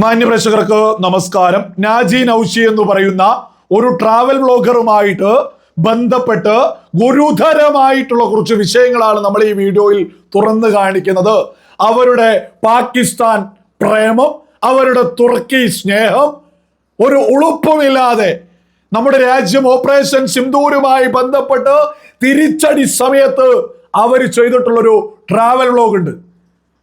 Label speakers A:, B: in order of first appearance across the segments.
A: മാന്യപ്രേക്ഷകർക്ക് നമസ്കാരം. നാജി നൌഷി എന്ന് പറയുന്ന ഒരു ട്രാവൽ ബ്ലോഗറുമായിട്ട് ബന്ധപ്പെട്ട് ഗുരുതരമായിട്ടുള്ള കുറച്ച് വിഷയങ്ങളാണ് നമ്മൾ ഈ വീഡിയോയിൽ തുറന്നു കാണിക്കുന്നത്. അവരുടെ പാകിസ്ഥാൻ പ്രേമം അവരുടെ തുർക്കി സ്നേഹം ഒരു ഉളുപ്പുമില്ലാതെ നമ്മുടെ രാജ്യം ഓപ്പറേഷൻ സിന്ധൂരുമായി ബന്ധപ്പെട്ട് തിരിച്ചടി സമയത്ത് അവർ ചെയ്തിട്ടുള്ളൊരു ട്രാവൽ വ്ലോഗ് ഉണ്ട്.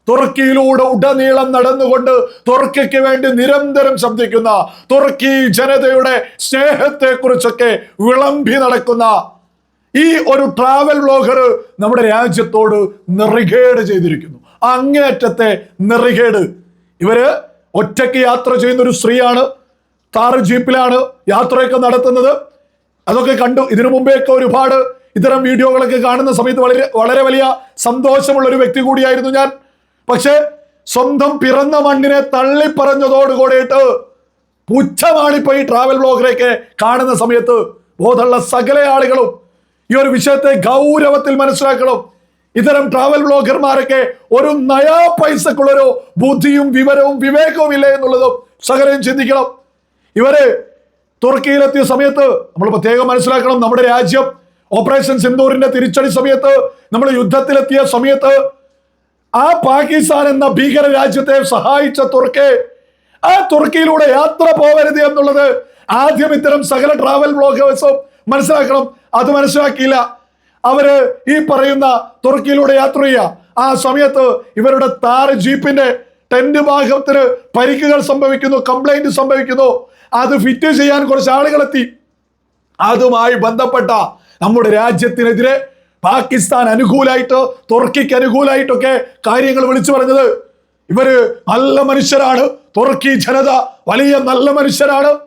A: തുർക്കിയിലൂടെ ഉടനീളം നടന്നുകൊണ്ട് തുർക്കിക്ക് വേണ്ടി നിരന്തരം ശബ്ദിക്കുന്ന തുർക്കി ജനതയുടെ സ്നേഹത്തെ കുറിച്ചൊക്കെ വിളമ്പി നടക്കുന്ന ഈ ഒരു ട്രാവൽ വ്ലോഗർ നമ്മുടെ രാജ്യത്തോട് നെറികേട് ചെയ്തിരിക്കുന്നു. അങ്ങേറ്റത്തെ നെറികേട്. ഇവർ ഒറ്റയ്ക്ക് യാത്ര ചെയ്യുന്ന ഒരു സ്ത്രീയാണ് കാർ ജീപ്പിലാണ് യാത്രയൊക്കെ നടത്തുന്നത്. അതൊക്കെ കണ്ടു. ഇതിനു മുമ്പേയൊക്കെ ഒരുപാട് ഇത്തരം വീഡിയോകളൊക്കെ കാണുന്ന സമയത്ത് വളരെ വളരെ വലിയ സന്തോഷമുള്ള ഒരു വ്യക്തി കൂടിയായിരുന്നു ഞാൻ. പക്ഷെ സ്വന്തം പിറന്ന മണ്ണിനെ തള്ളിപ്പറഞ്ഞതോടുകൂടിയിട്ട് പുച്ഛമാണിപ്പോ ഈ ട്രാവൽ ബ്ലോഗറെയൊക്കെ കാണുന്ന സമയത്ത് ബോധമുള്ള സകല ആളുകളും ഈ ഒരു വിഷയത്തെ ഗൗരവത്തിൽ മനസ്സിലാക്കണം. ഇത്തരം ട്രാവൽ ബ്ലോഗർമാരൊക്കെ ഒരു നയാ പൈസക്കുള്ളൊരു ബുദ്ധിയും വിവരവും വിവേകവും ഇല്ല എന്നുള്ളതും സകലയും ചിന്തിക്കണം. ഇവർ തുർക്കിയിലെത്തിയ സമയത്ത് നമ്മൾ പ്രത്യേകം മനസ്സിലാക്കണം നമ്മുടെ രാജ്യം ഓപ്പറേഷൻ സിന്ദൂറിന്റെ തിരിച്ചടി സമയത്ത് നമ്മൾ യുദ്ധത്തിലെത്തിയ സമയത്ത് ആ പാകിസ്ഥാൻ എന്ന ഭീകര രാജ്യത്തെ സഹായിച്ച തുർക്കി. ആ തുർക്കിയിലൂടെ യാത്ര പോകരുത് എന്നുള്ളത് ആദ്യം ഇത്തരം സകല ട്രാവൽ ബ്ലോഗേഴ്സും മനസ്സിലാക്കണം. അത് മനസ്സിലാക്കിയില്ല. അവർ ഈ പറയുന്ന തുർക്കിയിലൂടെ യാത്ര ചെയ്യുക. ആ സമയത്ത് ഇവരുടെ താറ് ജീപ്പിന്റെ ടെന്റ് ഭാഗത്തിന് പരിക്കുകൾ സംഭവിക്കുന്നു കംപ്ലൈന്റ് സംഭവിക്കുന്നു. അത് ഫിറ്റ് ചെയ്യാൻ കുറച്ച് ആളുകളെത്തി. അതുമായി ബന്ധപ്പെട്ട നമ്മുടെ രാജ്യത്തിനെതിരെ പാകിസ്ഥാൻ അനുകൂലമായിട്ട് തുർക്കിക്ക് അനുകൂലമായിട്ടൊക്കെ കാര്യങ്ങൾ വിളിച്ചു പറഞ്ഞത്. ഇവർ നല്ല മനുഷ്യരാണ്. തുർക്കി ജനത വലിയ നല്ല മനുഷ്യരാണ്.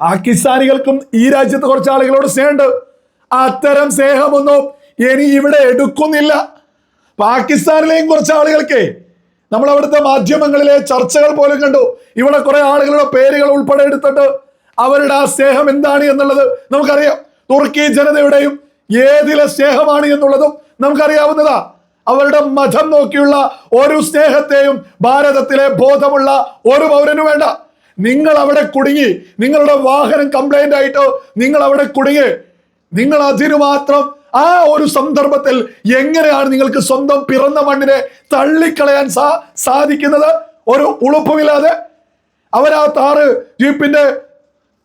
A: പാകിസ്ഥാനികൾക്കും ഈ രാജ്യത്ത് കുറച്ച് ആളുകളോട് സ്നേഹമുണ്ട്. അത്തരം സ്നേഹമൊന്നും ഇനി ഇവിടെ എടുക്കുന്നില്ല. പാകിസ്ഥാനിലെയും കുറച്ച് ആളുകൾക്കേ നമ്മൾ അവിടുത്തെ മാധ്യമങ്ങളിലെ ചർച്ചകൾ പോലും കണ്ടു. ഇവിടെ കുറെ ആളുകളുടെ പേരുകൾ ഉൾപ്പെടെ എടുത്തിട്ട് അവരുടെ ആ സ്നേഹം എന്താണ് എന്നുള്ളത് നമുക്കറിയാം. തുർക്കി ജനതയുടെയും ഏതിലെ സ്നേഹമാണ് എന്നുള്ളതും നമുക്കറിയാവുന്നതാ. അവരുടെ മതം നോക്കിയുള്ള ഒരു സ്നേഹത്തെയും ഭാരതത്തിലെ ബോധമുള്ള ഒരു പൗരനും വേണ്ട. നിങ്ങൾ അവിടെ കുടുങ്ങി നിങ്ങളുടെ വാഹനം കംപ്ലൈന്റ് ആയിട്ടോ നിങ്ങൾ അവിടെ കുടുങ്ങി. നിങ്ങൾ അതിനു മാത്രം ആ ഒരു സന്ദർഭത്തിൽ എങ്ങനെയാണ് നിങ്ങൾക്ക് സ്വന്തം പിറന്ന മണ്ണിനെ തള്ളിക്കളയാൻ സാ സാധിക്കുന്നത്? ഒരു ഉളുപ്പുമില്ലാതെ. അവരാ താറ് ജീപ്പിന്റെ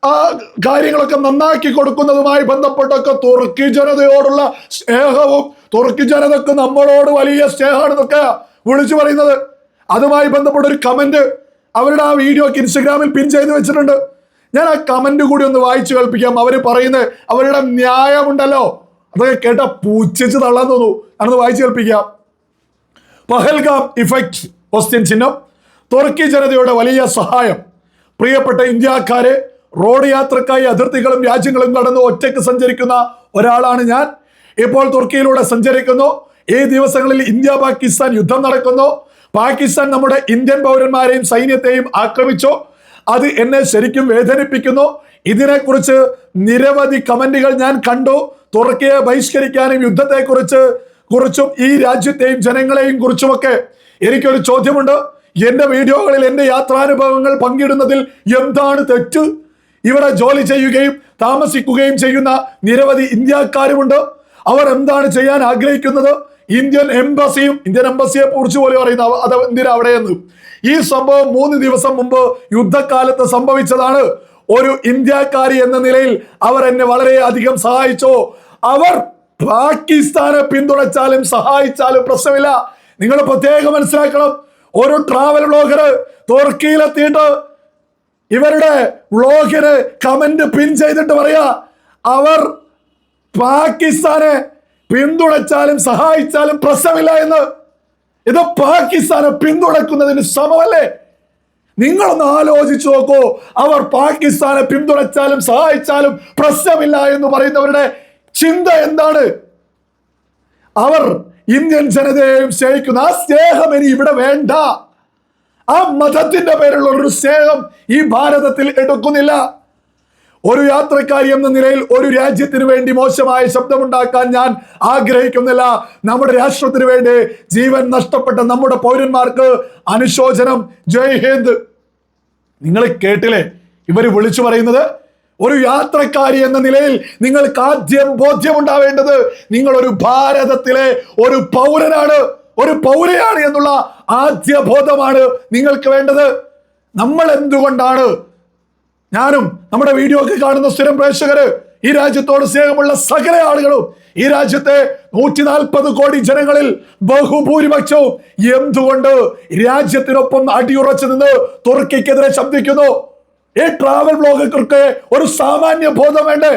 A: ആ കാര്യങ്ങളൊക്കെ നന്നാക്കി കൊടുക്കുന്നതുമായി ബന്ധപ്പെട്ടൊക്കെ തുർക്കി ജനതയോടുള്ള സ്നേഹവും തുർക്കി ജനതക്ക് നമ്മളോട് വലിയ സ്നേഹമാണ് എന്നൊക്കെ വിളിച്ചു പറയുന്നത്. അതുമായി ബന്ധപ്പെട്ട ഒരു കമന്റ് അവരുടെ ആ വീഡിയോക്ക് ഇൻസ്റ്റഗ്രാമിൽ പിൻ ചെയ്ത് വെച്ചിട്ടുണ്ട്. ഞാൻ ആ കമന്റ് കൂടി ഒന്ന് വായിച്ചു കേൾപ്പിക്കാം. അവർ പറയുന്നത് അവരുടെ ന്യായമുണ്ടല്ലോ. അതൊക്കെ കേട്ട പൂച്ചിച്ച് തള്ളാൻ തോന്നുന്നു ഞാനൊന്ന് വായിച്ചു കേൾപ്പിക്കാം. പഹൽഗാം ഇഫക്റ്റ് ക്വസ്റ്റ്യൻ ചിഹ്നം. തുർക്കി ജനതയുടെ വലിയ സഹായം. പ്രിയപ്പെട്ട ഇന്ത്യക്കാരെ റോഡ് യാത്രക്കായി അതിർത്തികളും രാജ്യങ്ങളും കടന്ന് ഒറ്റയ്ക്ക് സഞ്ചരിക്കുന്ന ഒരാളാണ് ഞാൻ. ഇപ്പോൾ തുർക്കിയിലൂടെ സഞ്ചരിക്കുന്നു. ഈ ദിവസങ്ങളിൽ ഇന്ത്യ പാകിസ്ഥാൻ യുദ്ധം നടക്കുന്നു. പാകിസ്ഥാൻ നമ്മുടെ ഇന്ത്യൻ പൗരന്മാരെയും സൈന്യത്തെയും ആക്രമിച്ചു. അത് എന്നെ ശരിക്കും വേദനിപ്പിക്കുന്നു. ഇതിനെക്കുറിച്ച് നിരവധി കമന്റുകൾ ഞാൻ കണ്ടു. തുർക്കിയെ ബഹിഷ്കരിക്കാനും യുദ്ധത്തെക്കുറിച്ച് കുറിച്ചും ഈ രാജ്യത്തെയും ജനങ്ങളെയും കുറിച്ചുമൊക്കെ എനിക്കൊരു ചോദ്യമുണ്ട്. എന്റെ വീഡിയോകളിൽ എന്റെ യാത്രാനുഭവങ്ങൾ പങ്കിടുന്നതിൽ എന്താണ് തെറ്റ്? ഇവിടെ ജോലി ചെയ്യുകയും താമസിക്കുകയും ചെയ്യുന്ന നിരവധി ഇന്ത്യക്കാരുമുണ്ട്. അവർ എന്താണ് ചെയ്യാൻ ആഗ്രഹിക്കുന്നത്? ഇന്ത്യൻ എംബസിയും ഇന്ത്യൻ എംബസിയെ കുറിച്ച് പോലെ പറയുന്ന അത് എന്തിനാ അവിടെയെന്ന്? ഈ സംഭവം മൂന്ന് ദിവസം മുമ്പ് യുദ്ധകാലത്ത് സംഭവിച്ചതാണ്. ഒരു ഇന്ത്യക്കാരി എന്ന നിലയിൽ അവർ എന്നെ വളരെയധികം സഹായിച്ചു? അവർ പാകിസ്ഥാനെ പിന്തുണച്ചാലും സഹായിച്ചാലും പ്രശ്നമില്ല. നിങ്ങൾ പ്രത്യേകം മനസ്സിലാക്കണം. ഒരു ട്രാവൽ ബ്ലോഗർ തുർക്കിയിലെത്തിയിട്ട് ഇവരുടെ വ്ളോഗിന് കമന്റ് പിൻ ചെയ്തിട്ട് പറയാ അവർ പാകിസ്ഥാനെ പിന്തുണച്ചാലും സഹായിച്ചാലും പ്രശ്നമില്ല എന്ന്. ഇത് പാകിസ്ഥാനെ പിന്തുണക്കുന്നതിന് സമമല്ലേ നിങ്ങളൊന്ന് ആലോചിച്ചു നോക്കൂ അവർ പാകിസ്ഥാനെ പിന്തുണച്ചാലും സഹായിച്ചാലും പ്രശ്നമില്ല എന്ന് പറയുന്നവരുടെ ചിന്ത എന്താണ്? അവർ ഇന്ത്യൻ ജനതയെയും സ്നേഹിക്കുന്ന ആ സ്നേഹം ഇനി ഇവിടെ വേണ്ട. ആ മതത്തിന്റെ പേരിലുള്ള ഒരു സ്നേഹം ഈ ഭാരതത്തിൽ എടുക്കുന്നില്ല. ഒരു യാത്രക്കാരി എന്ന നിലയിൽ ഒരു രാജ്യത്തിന് വേണ്ടി മോശമായ ശബ്ദമുണ്ടാക്കാൻ ഞാൻ ആഗ്രഹിക്കുന്നില്ല. നമ്മുടെ രാഷ്ട്രത്തിന് വേണ്ടി ജീവൻ നഷ്ടപ്പെട്ട നമ്മുടെ പൗരന്മാർക്ക് അനുശോചനം. ജയ് ഹിന്ദ്. നിങ്ങൾ കേട്ടില്ലേ? ഇവർ വിളിച്ചു പറയുന്നത് ഒരു യാത്രക്കാരി എന്ന നിലയിൽ നിങ്ങൾക്ക് ആദ്യം ബോധ്യമുണ്ടാവേണ്ടത് നിങ്ങൾ ഒരു ഭാരതത്തിലെ ഒരു പൗരനാണ്. ഒരു പൗരയാണ് എന്നുള്ള ആദ്യ ബോധമാണ് നിങ്ങൾക്ക് വേണ്ടത്. നമ്മൾ എന്തുകൊണ്ടാണ്? ഞാനും നമ്മുടെ വീഡിയോ ഒക്കെ കാണുന്ന സ്ഥിരം പ്രേക്ഷകര് ഈ രാജ്യത്തോട് സ്നേഹമുള്ള സകല ആളുകളും ഈ രാജ്യത്തെ നൂറ്റി നാൽപ്പത് കോടി ജനങ്ങളിൽ ബഹുഭൂരിപക്ഷവും എന്തുകൊണ്ട് രാജ്യത്തിനൊപ്പം അടിയുറച്ചു നിന്ന് തുർക്കിക്കെതിരെ ശബ്ദിക്കുന്നു? ഈ ട്രാവൽ ബ്ലോഗർക്ക് ഒരു സാമാന്യ ബോധം വേണ്ടേ?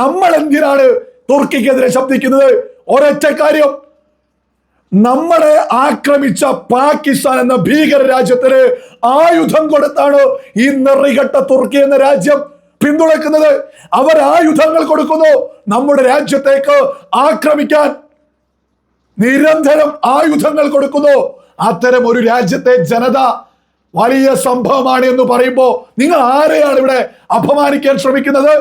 A: നമ്മൾ എന്തിനാണ് തുർക്കിക്കെതിരെ ശബ്ദിക്കുന്നത്? ഒരൊറ്റ കാര്യം നമ്മളെ ആക്രമിച്ച പാകിസ്ഥാൻ എന്ന ഭീകര രാജ്യത്തിന് ആയുധം കൊടുത്താണ് ഈ നെറികെട്ട തുർക്കി എന്ന രാജ്യം പിന്തുണക്കുന്നത് അവർ ആയുധങ്ങൾ കൊടുക്കുന്നു. നമ്മുടെ രാജ്യത്തേക്ക് ആക്രമിക്കാൻ നിരന്തരം ആയുധങ്ങൾ കൊടുക്കുന്നു. അത്തരം ഒരു രാജ്യത്തെ ജനത വലിയ സംഭവമാണ് എന്ന് പറയുമ്പോൾ നിങ്ങൾ ആരെയാണ് ഇവിടെ അപമാനിക്കാൻ ശ്രമിക്കുന്നത്?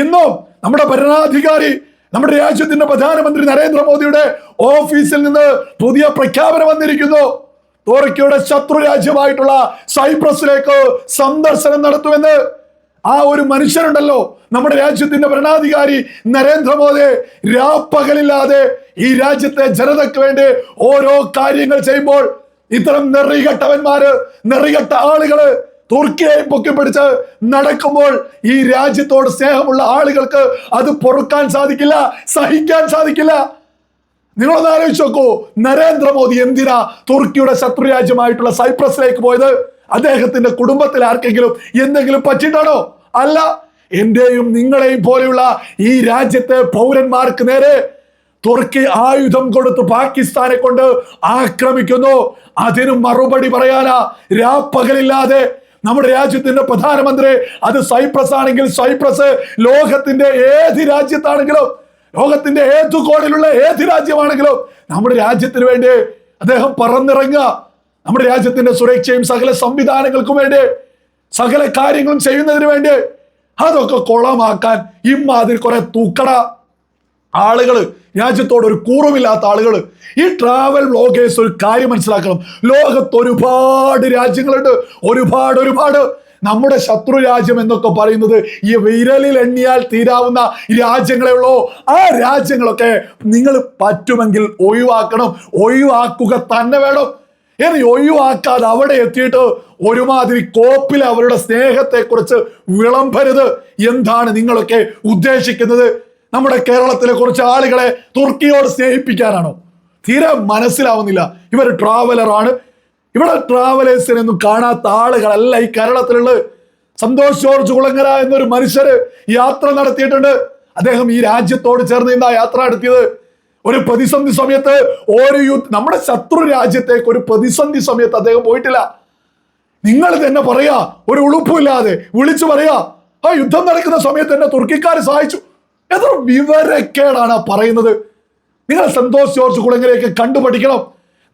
A: ഇന്നും നമ്മുടെ ഭരണാധികാരി നമ്മുടെ രാജ്യത്തിന്റെ പ്രധാനമന്ത്രി നരേന്ദ്രമോദിയുടെ ഓഫീസിൽ നിന്ന് പുതിയ പ്രഖ്യാപനം വന്നിരിക്കുന്നു. തുർക്കിയുടെ ശത്രു രാജ്യമായിട്ടുള്ള സൈപ്രസിലേക്ക് സന്ദർശനം നടത്തുമെന്ന്. ആ ഒരു മനുഷ്യനുണ്ടല്ലോ നമ്മുടെ രാജ്യത്തിന്റെ ഭരണാധികാരി നരേന്ദ്രമോദി രാപ്പകലില്ലാതെ ഈ രാജ്യത്തെ ജനതയ്ക്ക് വേണ്ടി ഓരോ കാര്യങ്ങൾ ചെയ്യുമ്പോൾ ഇത്തരം നെറികെട്ടവന്മാര് നെറികെട്ട ആളുകൾ തുർക്കിയെ പൊക്കിപ്പിടിച്ച് നടക്കുമ്പോൾ ഈ രാജ്യത്തോട് സ്നേഹമുള്ള ആളുകൾക്ക് അത് പൊറുക്കാൻ സാധിക്കില്ല സഹിക്കാൻ സാധിക്കില്ല. നിങ്ങളൊന്ന് ആലോചിച്ച് നോക്കൂ നരേന്ദ്രമോദി എന്തിനാ തുർക്കിയുടെ ശത്രു രാജ്യമായിട്ടുള്ള സൈപ്രസിലേക്ക് പോയത്? അദ്ദേഹത്തിന്റെ കുടുംബത്തിൽ ആർക്കെങ്കിലും എന്തെങ്കിലും പറ്റിയിട്ടാണോ അല്ല. എന്റെയും നിങ്ങളെയും പോലെയുള്ള ഈ രാജ്യത്തെ പൗരന്മാർക്ക് നേരെ തുർക്കി ആയുധം കൊടുത്ത് പാകിസ്ഥാനെ കൊണ്ട് ആക്രമിക്കുന്നു. അതിനും മറുപടി പറയാനാ രാപ്പകലില്ലാതെ നമ്മുടെ രാജ്യത്തിന്റെ പ്രധാനമന്ത്രി അത് സൈപ്രസ് ആണെങ്കിൽ സൈപ്രസ് ലോകത്തിന്റെ ഏത് രാജ്യത്താണെങ്കിലും ലോകത്തിന്റെ ഏത് കോണിലുള്ള ഏത് രാജ്യമാണെങ്കിലും നമ്മുടെ രാജ്യത്തിന് വേണ്ടി അദ്ദേഹം പറന്നിറങ്ങുക. നമ്മുടെ രാജ്യത്തിന്റെ സുരക്ഷയും സകല സംവിധാനങ്ങൾക്കും വേണ്ടി സകല കാര്യങ്ങളും ചെയ്യുന്നതിന് വേണ്ടി അതൊക്കെ കുളമാക്കാൻ ഇമ്മാതിരി കുറെ തൂക്കട ആളുകൾ രാജ്യത്തോട് ഒരു കൂറുമില്ലാത്ത ആളുകൾ ഈ ട്രാവൽ ബ്ലോഗേഴ്സ് ഒരു കാര്യം മനസ്സിലാക്കണം. ലോകത്ത് ഒരുപാട് രാജ്യങ്ങളുണ്ട്. ഒരുപാട് ഒരുപാട്. നമ്മുടെ ശത്രു രാജ്യം എന്നൊക്കെ പറയുന്നത് ഈ വിരലിൽ എണ്ണിയാൽ തീരാവുന്ന രാജ്യങ്ങളെ ഉള്ളോ. ആ രാജ്യങ്ങളൊക്കെ നിങ്ങൾ പറ്റുമെങ്കിൽ ഒഴിവാക്കണം. ഒഴിവാക്കുക തന്നെ വേണം. ഇനി ഒഴിവാക്കാതെ അവിടെ എത്തിയിട്ട് ഒരുമാതിരി കോപ്പിൽ അവരുടെ സ്നേഹത്തെക്കുറിച്ച് വിളമ്പരുത്. എന്താണ് നിങ്ങളൊക്കെ ഉദ്ദേശിക്കുന്നത്? നമ്മുടെ കേരളത്തിലെ കുറച്ച് ആളുകളെ തുർക്കിയോട് സ്നേഹിപ്പിക്കാനാണോ? തീരെ മനസ്സിലാവുന്നില്ല. ഇവർ ട്രാവലറാണ് ഇവിടെ ട്രാവലേഴ്സിനൊന്നും കാണാത്ത ആളുകളല്ല ഈ കേരളത്തിലുള്ള സന്തോഷ് ജോർജ് കുളങ്ങര എന്നൊരു മനുഷ്യര് യാത്ര നടത്തിയിട്ടുണ്ട്. അദ്ദേഹം ഈ രാജ്യത്തോട് ചേർന്ന് ഇന്നാ യാത്ര നടത്തിയത്. ഒരു പ്രതിസന്ധി സമയത്ത് ഒരു യുദ്ധ നമ്മുടെ ശത്രു രാജ്യത്തേക്ക് ഒരു പ്രതിസന്ധി സമയത്ത് അദ്ദേഹം പോയിട്ടില്ല. നിങ്ങൾ തന്നെ പറയാ. ഒരു ഉളുപ്പില്ലാതെ വിളിച്ചു പറയാ. ആ യുദ്ധം നടക്കുന്ന സമയത്ത് എന്നെ തുർക്കിക്കാർ സഹായിച്ചു. എത്ര വിവരക്കേടാണ് പറയുന്നത്? നിങ്ങൾ സന്തോഷ് ജോർജ് കുളങ്ങരെയൊക്കെ കണ്ടുപഠിക്കണം.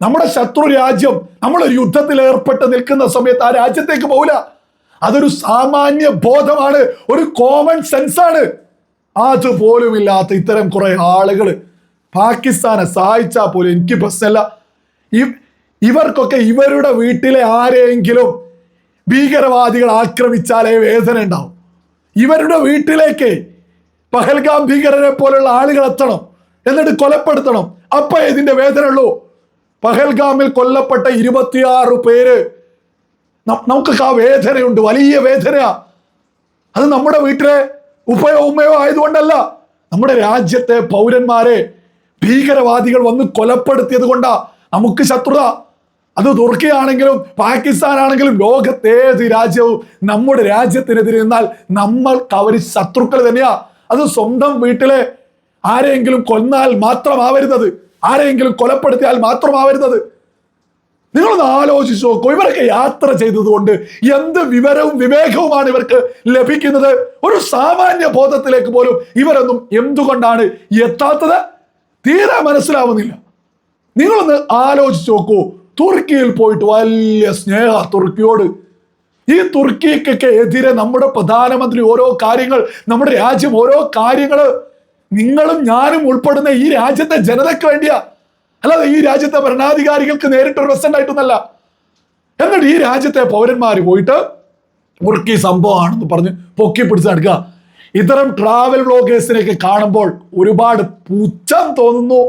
A: നമ്മുടെ ശത്രു രാജ്യം നമ്മൾ യുദ്ധത്തിൽ ഏർപ്പെട്ട് നിൽക്കുന്ന സമയത്ത് ആ രാജ്യത്തേക്ക് പോകില്ല അതൊരു സാമാന്യ ബോധമാണ് ഒരു കോമൺ സെൻസ് ആണ്. അതുപോലും ഇല്ലാത്ത ഇത്തരം കുറെ ആളുകൾ പാകിസ്ഥാനെ സഹായിച്ചാൽ പോലും എനിക്ക് പ്രശ്നമല്ല. ഇവർക്കൊക്കെ ഇവരുടെ വീട്ടിലെ ആരെയെങ്കിലും ഭീകരവാദികൾ ആക്രമിച്ചാലേ വേദന ഉണ്ടാവും. ഇവരുടെ വീട്ടിലേക്ക് പഹൽഗാം ഭീകരരെ പോലുള്ള ആളുകൾ എത്തണം എന്നിട്ട് കൊലപ്പെടുത്തണം. അപ്പൊ ഇതിന്റെ വേദന ഉള്ളൂ. പഹൽഗാമിൽ കൊല്ലപ്പെട്ട ഇരുപത്തിയാറ് പേര് നമുക്കൊക്കെ ആ വേദനയുണ്ട് വലിയ വേദനയാ. അത് നമ്മുടെ വീട്ടിലെ ഉപ്പയോ ഉമ്മയോ ആയതുകൊണ്ടല്ല. നമ്മുടെ രാജ്യത്തെ പൗരന്മാരെ ഭീകരവാദികൾ വന്ന് കൊലപ്പെടുത്തിയത് കൊണ്ടാ നമുക്ക് ശത്രുത. അത് തുർക്കിയാണെങ്കിലും പാകിസ്ഥാൻ ആണെങ്കിലും ലോകത്തേത് രാജ്യവും നമ്മുടെ രാജ്യത്തിനെതിരെ നിന്നാൽ നമ്മൾക്ക് അവർ ശത്രുക്കൾ തന്നെയാ. അത് സ്വന്തം വീട്ടിലെ ആരെയെങ്കിലും കൊന്നാൽ മാത്രമാവരുന്നത് ആരെയെങ്കിലും കൊലപ്പെടുത്തിയാൽ മാത്രമാവരുന്നത്. നിങ്ങളൊന്ന് ആലോചിച്ച് നോക്കൂ ഇവരൊക്കെ യാത്ര ചെയ്തതുകൊണ്ട് എന്ത് വിവരവും വിവേകവുമാണ് ഇവർക്ക് ലഭിക്കുന്നത്? ഒരു സാമാന്യ ബോധത്തിലേക്ക് പോലും ഇവരൊന്നും എന്തുകൊണ്ടാണ് എത്താത്തത്? തീരെ മനസ്സിലാവുന്നില്ല. നിങ്ങളൊന്ന് ആലോചിച്ച് നോക്കൂ തുർക്കിയിൽ പോയിട്ട് വലിയ സ്നേഹ തുർക്കിയോട് ഈ തുർക്കിക്കൊക്കെ എതിരെ നമ്മുടെ പ്രധാനമന്ത്രി ഓരോ കാര്യങ്ങൾ നമ്മുടെ രാജ്യം ഓരോ കാര്യങ്ങൾ നിങ്ങളും ഞാനും ഉൾപ്പെടുന്ന ഈ രാജ്യത്തെ ജനതയ്ക്ക് വേണ്ടിയാ. അല്ലാതെ ഈ രാജ്യത്തെ ഭരണാധികാരികൾക്ക് നേരിട്ട് പ്രസന്റ് ആയിട്ടൊന്നല്ല. എന്നിട്ട് ഈ രാജ്യത്തെ പൗരന്മാർ പോയിട്ട് മുറുക്കി സംഭവമാണെന്ന് പറഞ്ഞ് പൊക്കി പിടിച്ച് നടക്കുക. ഇത്തരം ട്രാവൽ വ്ളോഗേഴ്സിനെയൊക്കെ കാണുമ്പോൾ ഒരുപാട് പൂച്ചം തോന്നുന്നു.